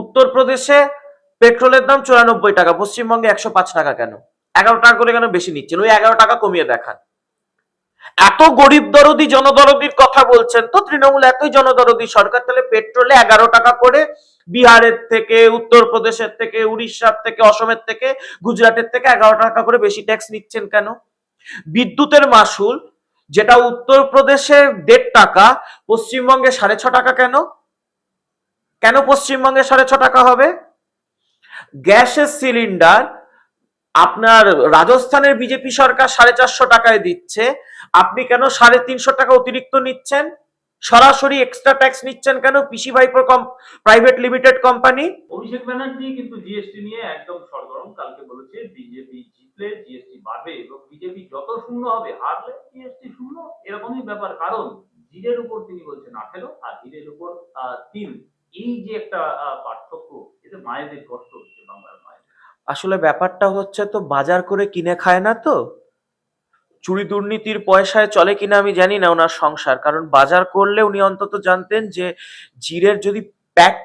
উত্তরপ্রদেশে পেট্রোলের দাম চুরানব্বই টাকা, পশ্চিমবঙ্গে একশো পাঁচ টাকা কেন? এগারো টাকা করে কেন বেশি নিচ্ছেন? ওই এগারো টাকা কমিয়ে দেখান। এত গরিব দরদি জনদরদির কথা বলছেন তো, তৃণমূল এতই জনদরদি, সরকার তাহলে পেট্রোলে এগারো টাকা করে বিহারের থেকে, উত্তরপ্রদেশের থেকে, উড়িষ্যার থেকে, অসমের থেকে, গুজরাটের থেকে এগারো টাকা করে বেশি ট্যাক্স নিচ্ছেন কেন? বিদ্যুতের মাসুল, যেটা উত্তরপ্রদেশে দেড় টাকা, পশ্চিমবঙ্গে সাড়ে ছ টাকা কেন? কেন পশ্চিমবঙ্গে সাড়ে ছ টাকা হবে? গ্যাসের সিলিন্ডার আপনার রাজস্থানের বিজেপি সরকার সাড়ে চারশো টাকায় দিচ্ছে। আপনি কেন সাড়ে তিনশো টাকা অতিরিক্ত নিচ্ছেন? সরাসরি এক্সট্রা ট্যাক্স নিচ্ছেন কেন পিসি ভাইপোর private limited company Abhishek Banerjee কিন্তু জিএসটি নিয়ে একদম সরগরম কালকে বলেছে বিজেপি জিতলে জিএসটি বাড়বে এবং বিজেপি যত শূন্য হবে, হারলে জিএসটি শূন্য। এরকমই ব্যাপার। কারণ জিরের উপর তিনি বলছেন আঠেরো, আর হিরের উপর তিন। এই যে একটা পার্থক্য এতে মায়েদের কষ্ট হচ্ছে বাংলার মায়ের আসলে ব্যাপারটা হচ্ছে তো বাজার করে কিনে খায় না তো। চুরি দুর্নীতির পয়সায় চলে কিনা আমি জানি না ওনার সংসার। কারণ বাজার করলে উনি অন্তত জানতেন যে জিরের যদি প্যাক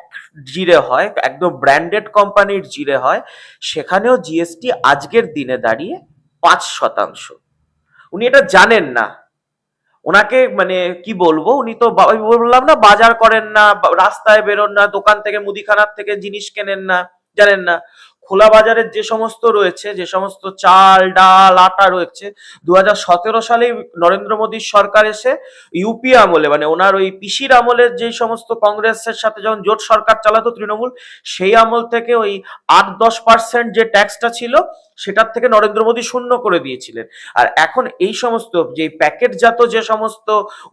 জিরে হয়, একদম ব্র্যান্ডেড কোম্পানির জিরে হয়, সেখানেও জিএসটি আজকের দিনে দাঁড়িয়ে পাঁচ শতাংশ। উনি এটা জানেন না। ওনাকে মানে কি বলব? উনি তো বললাম না, বাজার করেন না রাস্তায় বেরোন না, দোকান থেকে মুদিখানার থেকে জিনিস কেনেন না, জানেন না। খোলা বাজারের যে সমস্ত রয়েছে, যে সমস্ত চাল, ডাল, আটা রয়েছে দু হাজার সতেরো সালে নরেন্দ্র মোদীর সরকার এসে ইউপি আমলে মানে ওনার ওই পিসির আমলের যে সমস্ত কংগ্রেসের সাথে যখন জোট সরকার চালাতো তৃণমূল, সেই আমল থেকে ওই আট দশ পার্সেন্ট যে ট্যাক্সটা ছিল, সেটার থেকে নরেন্দ্র মোদী শূন্য করে দিয়েছিলেন। আর এখন এই সমস্ত যে প্যাকেটজাত যে সমস্ত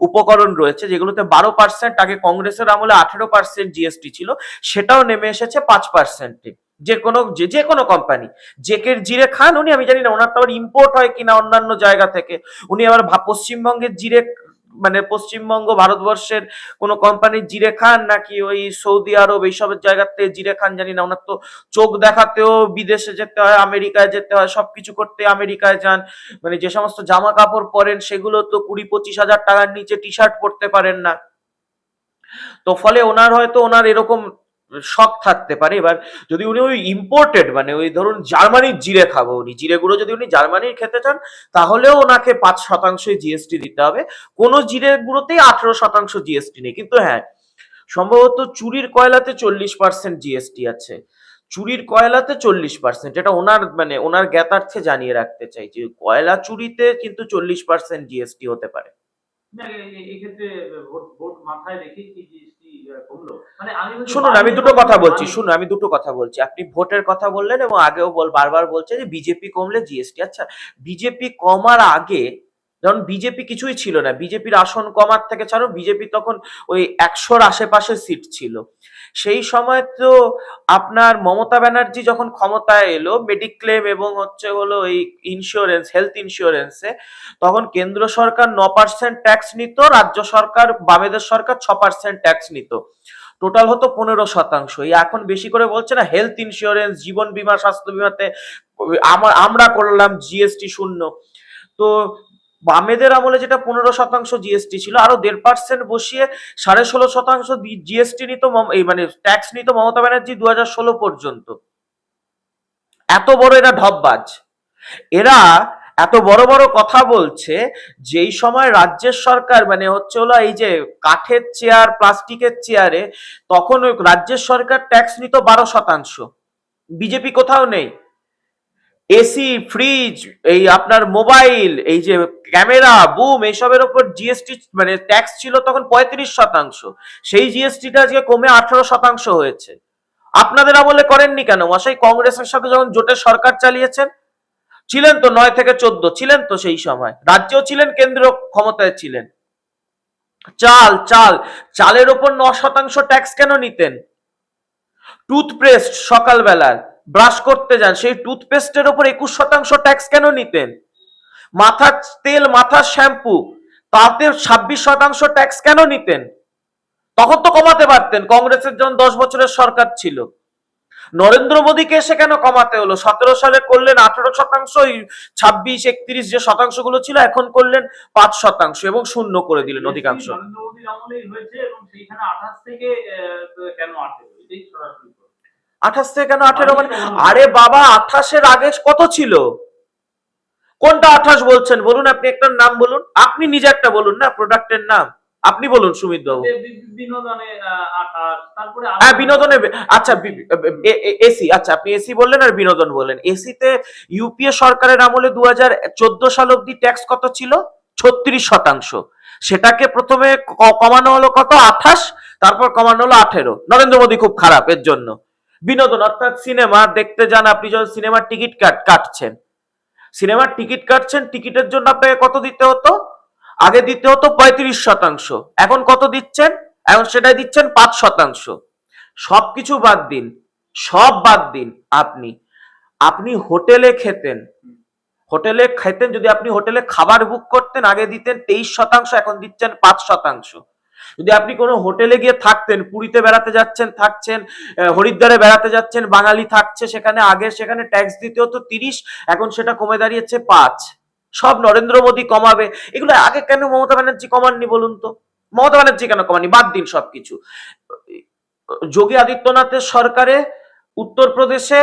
উপকরণ রয়েছে, যেগুলোতে বারো পার্সেন্ট আগে কংগ্রেসের আমলে আঠেরো পার্সেন্ট জিএসটি ছিল, সেটাও নেমে এসেছে পাঁচ পার্সেন্টে যে কোনো, যে যে কোনো কোম্পানি জেকের জিরে খান, উনি, আমি জানি না, ওনার তো আবার ইম্পোর্ট হয় কিনা অন্যান্য জায়গা থেকে। উনি আবার পশ্চিমবঙ্গের জিরে মানে পশ্চিমবঙ্গ ভারতবর্ষের কোনো কোম্পানির জিরে খান নাকি ওই সৌদি আরব এইসবের জায়গাতে জিরে খান, জানি না, ওনার তো চোখ দেখাতেও বিদেশে যেতে হয়, আমেরিকায় যেতে হয়, সবকিছু করতে আমেরিকায় যান। মানে যে সমস্ত জামা কাপড় পরেন, সেগুলো তো কুড়ি পঁচিশ হাজার টাকার নিচে টি শার্ট পরতে পারেন না। তো ফলে ওনার হয়তো ওনার এরকম শখ থাকতে পারে। এবার যদি উনি ওই ইম্পোর্টেড মানে ওই ধরুন জার্মানির জিরে খাব উনি, জিরে গুঁড়ো যদি উনি জার্মানির খেতে চান, তাহলেও ওনাকে পাঁচ শতাংশই জিএসটি দিতে হবে। কোনো জিরে গুঁড়োতেই আঠেরো শতাংশ জিএসটি নেই। কিন্তু হ্যাঁ সম্ভবত চুরির কয়লাতে চল্লিশ পার্সেন্ট জিএসটি আছে। চুরির কয়লাতে চল্লিশ পার্সেন্ট এটা ওনার মানে ওনার জ্ঞাতার্থে জানিয়ে রাখতে চাই যে কয়লা চুরিতে কিন্তু চল্লিশ পার্সেন্ট জিএসটি হতে পারে। এক্ষেত্রে ভোট মাথায় রেখে কি জিএসটি কমলো মানে শুনুন আমি দুটো কথা বলছি শুনুন আমি দুটো কথা বলছি। আপনি ভোটের কথা বললেন এবং আগেও বল বারবার বলছে যে বিজেপি কমলে জিএসটি। আচ্ছা বিজেপি কমার আগে যখন বিজেপি কিছুই ছিল না বিজেপির আসন কমার থেকে ছাড়ো বিজেপি তখন ওই একশোর আশেপাশে সিট ছিল। সেই সময় তো আপনার মমতা ব্যানার্জি যখন ক্ষমতায় এলো মেডিক্লেম এবং হচ্ছে হলো এই ইন্স্যুরেন্স হেলথ ইন্স্যুরেন্সে তখন কেন্দ্র সরকার ন পার্সেন্ট ট্যাক্স নিত, রাজ্য সরকার, বামেদের সরকার ছ পার্সেন্ট ট্যাক্স নিত। টোটাল হতো পনেরো শতাংশ। এখন বেশি করে বলছে না হেলথ ইন্স্যুরেন্স জীবন বিমা, স্বাস্থ্য বিমাতে, আমরা করলাম জিএসটি শূন্য। তো বামেদের আমলে যেটা পনেরো শতাংশ জিএসটি ছিল, আরও দেড় পার্সেন্ট বসিয়ে সাড়ে ষোলো শতাংশ জিএসটি নিত এই মানে ট্যাক্স নিত মমতা ব্যানার্জি দু ষোলো পর্যন্ত। এত বড় এরা ঢপবাজ। এরা এত বড় বড় কথা বলছে, যেই সময় রাজ্যের সরকার মানে হচ্ছে হলো এই যে কাঠের চেয়ার প্লাস্টিকের চেয়ারে তখন রাজ্যের সরকার ট্যাক্স নিত বারো শতাংশ। বিজেপি কোথাও নেই। এসি ফ্রিজ এই আপনার মোবাইল এই যে ক্যামেরা বুম এইসবের উপর জিএসটি মানে ট্যাক্স ছিল তখন পঁয়ত্রিশ শতাংশ। সেই জিএসটিটা আজকে কমে আঠারো শতাংশ হয়েছে। আপনাদের আমলে করেননি কেন? মশাই, কংগ্রেসের সাথে যখন জোটের সরকার চালিয়েছেন, ছিলেন তো নয় থেকে চোদ্দ, ছিলেন তো সেই সময়। রাজ্যেও ছিলেন কেন্দ্র ক্ষমতায় ছিলেন। চাল চাল, চালের ওপর ন শতাংশ ট্যাক্স কেন নিতেন? টুথপেস্ট সকালবেলার ব্রাশ করতে যান, সেই টুথপেস্টের ওপর একুশ শতাংশ ট্যাক্স কেন নিতেন? মাথার তেল, মাথার শ্যাম্পু তাতে ছাব্বিশ শতাংশ ট্যাক্স কেন নিতেন? তখন তো কমাতে পারতেন, কংগ্রেসের যখন দশ বছরের সরকার ছিল। নরেন্দ্র মোদীকে এসে কেন কমাতে হলো? সতেরো সালে করলেন আঠারো শতাংশ ছাব্বিশ, একত্রিশ যে শতাংশগুলো ছিল, এখন করলেন পাঁচ শতাংশ এবং শূন্য করে দিলেন অধিকাংশ। নরেন্দ্র মোদীর আমলেই হয়েছে এবং সেইখানে আঠাশ থেকে কেন আঠেরো। আঠাশ থেকে কেন আঠেরো মানে? আরে বাবা। আঠাশের আগে কত ছিল? কোনটা আঠাশ বলছেন? বলুন আপনি একটা নাম বলুন। আপনি নিজে একটা বলুন না প্রোডাক্টের নাম। আপনি বলুন সুমিত বাবু। হ্যাঁ বিনোদনে আচ্ছা এসি আচ্ছা আপনি এসি বললেন আর বিনোদন বললেন। এসিতে ইউপিএ সরকারের আমলে দু হাজার চোদ্দ সাল অব্দি ট্যাক্স কত ছিল? ছত্রিশ শতাংশ। সেটাকে প্রথমে কমানো হলো কত? আঠাশ তারপর কমানো হলো আঠেরো। নরেন্দ্র মোদী খুব খারাপ এর জন্য। বিনোদন, অর্থাৎ সিনেমা দেখতে যান আপনি যখন সিনেমার টিকিট কাট কাটছেন। সিনেমার টিকিট কাটছেন, টিকিটের জন্য আপনাকে কত দিতে হতো? আগে দিতে হতো পঁয়ত্রিশ শতাংশ। এখন কত দিচ্ছেন? এখন সেটাই দিচ্ছেন পাঁচ শতাংশ। সবকিছু বাদ দিন। সব বাদ দিন আপনি। আপনি হোটেলে খেতেন। হোটেলে খেতেন, যদি আপনি হোটেলে খাবার বুক করতেন, আগে দিতেন তেইশ শতাংশ, এখন দিচ্ছেন পাঁচ শতাংশ। যদি আপনি কোনো হোটেলে গিয়ে থাকতেন, পুরীতে বেড়াতে যাচ্ছেন, থাকছেন হরিদ্বারে বেড়াতে যাচ্ছেন, বাঙালি থাকছে, সেখানে আগে সেখানে ট্যাক্স দিতে হতো তিরিশ, এখন সেটা কমে দাঁড়িয়েছে পাঁচ। সব নরেন্দ্র মোদী কমাবে। এগুলো আগে কেন মমতা ব্যানার্জি কমাননি বলুন তো? মমতা ব্যানার্জি কেন কমাননি? বাদ দিন সবকিছু। যোগী আদিত্যনাথের সরকারে উত্তরপ্রদেশে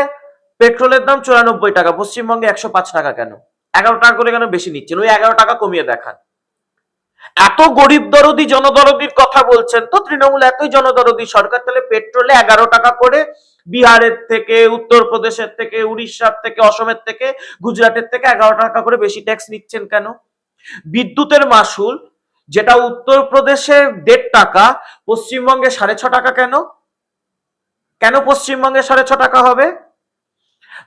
পেট্রোলের দাম চুরানব্বই টাকা, পশ্চিমবঙ্গে একশো পাঁচ টাকা কেন? এগারো টাকা করে কেন বেশি নিচ্ছেন? ওই এগারো টাকা কমিয়ে দেখান। এত গরিব দরদি জনদরদির কথা বলছেন তো, তৃণমূল এতই জনদরদি সরকার, তাহলে পেট্রোলে এগারো টাকা করে বিহারের থেকে, উত্তরপ্রদেশের থেকে, উড়িষ্যার থেকে, অসমের থেকে, গুজরাটের থেকে এগারো টাকা করে বেশি ট্যাক্স নিচ্ছেন কেন? বিদ্যুতের মাসুল, যেটা উত্তরপ্রদেশে দেড় টাকা, পশ্চিমবঙ্গে সাড়ে ছ টাকা কেন? কেন পশ্চিমবঙ্গে সাড়ে ছ টাকা হবে?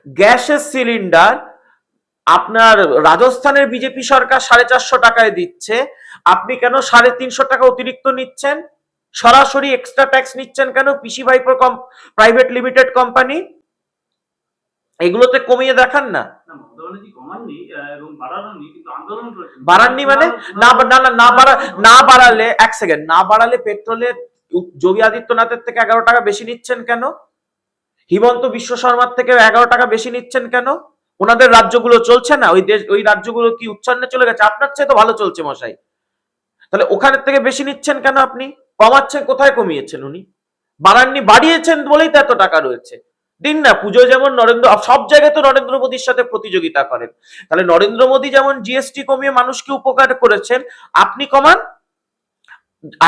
গ্যাসের সিলিন্ডার আপনার রাজস্থানের বিজেপি সরকার সাড়ে চারশো টাকায় দিচ্ছে। আপনি কেন সাড়ে তিনশো টাকা অতিরিক্ত নিচ্ছেন? সরাসরি এক্সট্রা ট্যাক্স নিচ্ছেন কেন পিসি ভাইপোর প্রাইভেট লিমিটেড কোম্পানি এগুলোতে কমিয়ে দেখান না। বাড়াননি মানে? না না না না বাড়া না বাড়ালে এক সেকেন্ড না বাড়ালে পেট্রোলের যোগী আদিত্যনাথের থেকে এগারো টাকা বেশি নিচ্ছেন কেন? হিমন্ত বিশ্ব শর্মার থেকে এগারো টাকা বেশি নিচ্ছেন কেন? ওনাদের রাজ্যগুলো চলছে না? ওই দেশ ওই রাজ্যগুলো কি উচ্ছন্নে চলে গেছে? আপনার চেয়ে তো ভালো চলছে মশাই। তাহলে ওখানের থেকে বেশি নিচ্ছেন কেন আপনি? কমাচ্ছেন কোথায় কমিয়েছেন উনি? বাড়াননি বাড়িয়েছেন বলেই তো এত টাকা রয়েছে। দিন না পুজো যেমন নরেন্দ্র সব জায়গায় তো নরেন্দ্র মোদীর সাথে প্রতিযোগিতা করেন। তাহলে নরেন্দ্র মোদী যেমন জিএসটি কমিয়ে মানুষকে উপকার করেছেন আপনি কমান।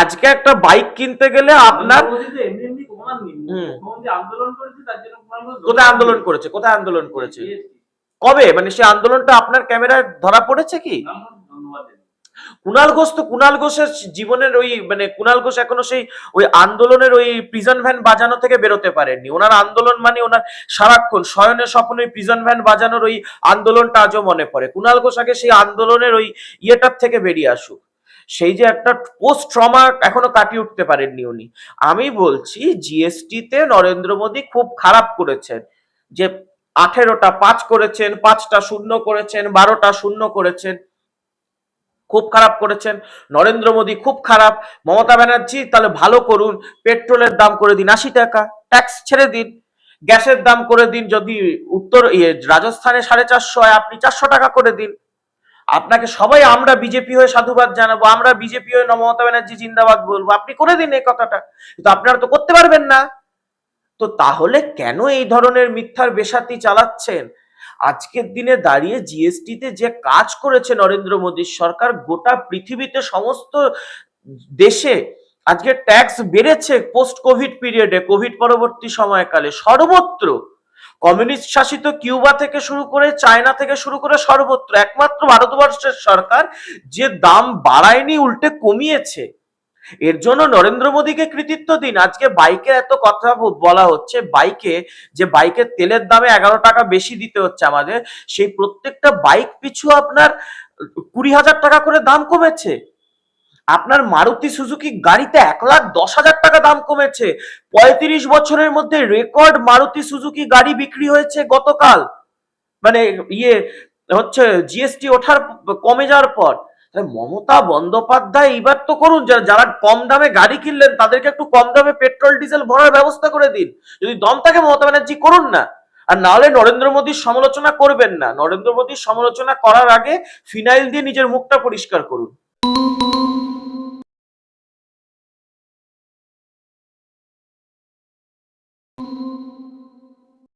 আজকে একটা বাইক কিনতে গেলে আপনার। কোথায় আন্দোলন করেছে? কোথায় আন্দোলন করেছে? কবে? মানে সেই আন্দোলনটা আপনার ক্যামেরায় ধরা পড়েছে কি? কুণাল ঘোষ তো কুনাল ঘোষের জীবনের ওই মানে কুণাল ঘোষ এখনও সেই ওই আন্দোলনের ওই প্রিজন ভ্যান বাজানো থেকে বেরোতে পারেননি। ওনার আন্দোলন মানে ওনার সারাক্ষণ শয়নে স্বপ্নে ওই প্রিজন ভ্যান বাজানোর ওই আন্দোলনটা আজও মনে পড়ে। কুনাল ঘোষ আগে সেই আন্দোলনের ওই ইয়েটার থেকে বেরিয়ে আসুক। সেই যে একটা পোস্ট ট্রমা এখনও কাটিয়ে উঠতে পারেননি উনি। আমি বলছি জিএসটিতে নরেন্দ্র মোদী খুব খারাপ করেছেন। যে আঠেরোটা পাঁচ করেছেন, পাঁচটা শূন্য করেছেন, বারোটা শূন্য করেছেন, খুব খারাপ করেছেন। নরেন্দ্র মোদী খুব খারাপ। মমতা ব্যানার্জি তাহলে ভালো করুন, পেট্রোলের দাম করে দিন আশি টাকা ট্যাক্স ছেড়ে দিন। গ্যাসের দাম করে দিন যদি উত্তর ইয়ে রাজস্থানে সাড়ে চারশো হয়, আপনি চারশো টাকা করে দিন। আপনাকে সবাই আমরা বিজেপি হয়ে সাধুবাদ জানাব, আমরা বিজেপি হয়ে মমতা ব্যানার্জি জিন্দাবাদ বলব। আপনি করে দিন এই কথাটা। কিন্তু আপনারা তো করতে পারবেন না। তো তাহলে কেন এই ধরনের মিথ্যার বেসাতি চালাচ্ছেন? আজকের দিনে দাঁড়িয়ে জিএসটি তে যে কাজ করেছে নরেন্দ্র মোদীর সরকার, গোটা পৃথিবীতে সমস্ত দেশে আজকে ট্যাক্স বেড়েছে পোস্ট কোভিড পিরিয়ডে কোভিড পরবর্তী সময়কালে। সর্বত্র কমিউনিস্ট শাসিত কিউবা থেকে শুরু করে চায়না থেকে শুরু করে সর্বত্র, একমাত্র ভারতবর্ষের সরকার যে দাম বাড়ায়নি, উল্টে কমিয়েছে। এর জন্য নরেন্দ্র মোদীকে কৃতিত্ব দিন। আজকে বাইকে এত কথা বলা হচ্ছে, বাইকে, যে বাইকের তেলের দামে এগারো টাকা বেশি দিতে হচ্ছে আমাদের, সেই প্রত্যেকটা বাইক পিছু আপনার কুড়ি হাজার টাকা করে দাম কমেছে। আপনার মারুতি সুজুকি গাড়িতে এক লাখ দশ হাজার টাকা দাম কমেছে। পঁয়ত্রিশ বছরের মধ্যে রেকর্ড মারুতি সুজুকি গাড়ি বিক্রি হয়েছে গতকাল। মানে ইয়ে হচ্ছে, জিএসটি ওঠার কমে যাওয়ার পর। মমতা বন্দ্যোপাধ্যায় এইবার তো করুন, যারা কম দামে গাড়ি কিনলেন তাদেরকে একটু কম দামে পেট্রোল, ডিজেল ভরার ব্যবস্থা করে দিন। যদি দম থাকে মমতা ব্যানার্জি করুন না, আর না হলে নরেন্দ্র মোদীর সমালোচনা করবেন না। নরেন্দ্র মোদীর সমালোচনা করার আগে ফিনাইল দিয়ে নিজের মুখটা পরিষ্কার করুন।